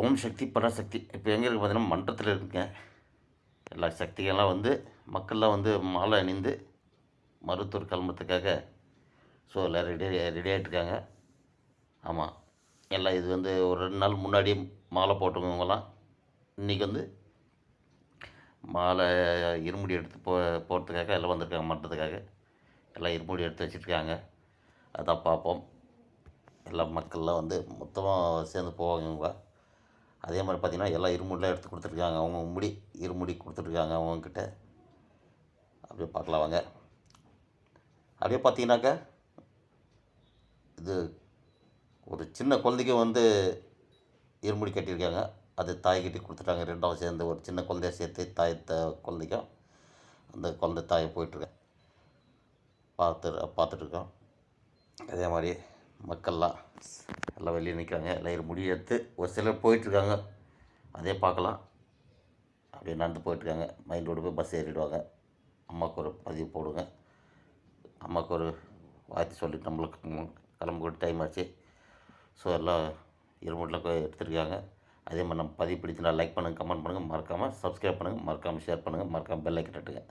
ஓம் சக்தி பராசக்தி இப்போ எங்கே இருக்கு பார்த்தீங்கன்னா மன்றத்தில் இருக்குங்க. எல்லா சக்திகள்லாம் வந்து மக்கள்லாம் வந்து மாலை அணிந்து மருத்துவர் கிளம்புறதுக்காக ஸோ எல்லாம் ரெடி ரெடி ஆகிட்டுருக்காங்க ஆமாம் எல்லாம் இது வந்து ஒரு ரெண்டு நாள் முன்னாடியே மாலை போட்டவங்கலாம் இன்றைக்கி வந்து மாலை இருமுடி எடுத்து போ போகிறதுக்காக எல்லாம் வந்திருக்காங்க மன்றத்துக்காக. எல்லாம் இருமுடி எடுத்து வச்சுருக்காங்க. அதான் பார்ப்போம். எல்லா மக்கள்லாம் வந்து மொத்தமாக சேர்ந்து போவாங்க இவங்க. அதே மாதிரி பார்த்திங்கன்னா எல்லாம் இருமுடிலாம் எடுத்து கொடுத்துருக்காங்க அவங்க முடி இருமுடி கொடுத்துருக்காங்க அவங்கக்கிட்ட. அப்படியே பார்க்கலாம் வாங்க. அப்படியே பார்த்தீங்கன்னாக்கா இது ஒரு சின்ன குழந்தைக்கு வந்து இருமுடி கட்டியிருக்காங்க. அது தாய்கிட்ட கொடுத்துட்டாங்க. ரெண்டாவது சேர்ந்து ஒரு சின்ன குழந்தைய சேர்த்து தாய் த குழந்தைக்கும் அந்த குழந்தை தாயை போயிட்டுருக்கேன் பார்த்து பார்த்துட்ருக்கோம். அதே மாதிரி மக்கள்லாம் எல்லாம் வெளியே நிற்கிறாங்க. லைர் முடியெடுத்து எடுத்து ஒரு சிலர் போயிட்டுருக்காங்க. அதே பார்க்கலாம். அப்படியே நடந்து போயிட்டுருக்காங்க. மைண்ட் ரோடு போய் பஸ் ஏறிடுவாங்க. அம்மாவுக்கு ஒரு பதிவு போடுங்க. அம்மாவுக்கு ஒரு வாழ்த்து சொல்லிட்டு நம்மளுக்கு கிளம்ப டைம் ஆச்சு. ஸோ எல்லாம் இருமுடியில் எடுத்துருக்காங்க. அதே மாதிரி நம்ம பதிவு பிடிச்சினா லைக் பண்ணுங்கள் கமெண்ட் பண்ணுங்கள் மறக்காமல் சப்ஸ்கிரைப் பண்ணுங்கள் மறக்காமல் ஷேர் பண்ணுங்கள் மறக்காமல் பெல் ஐக்கன் தட்டுங்க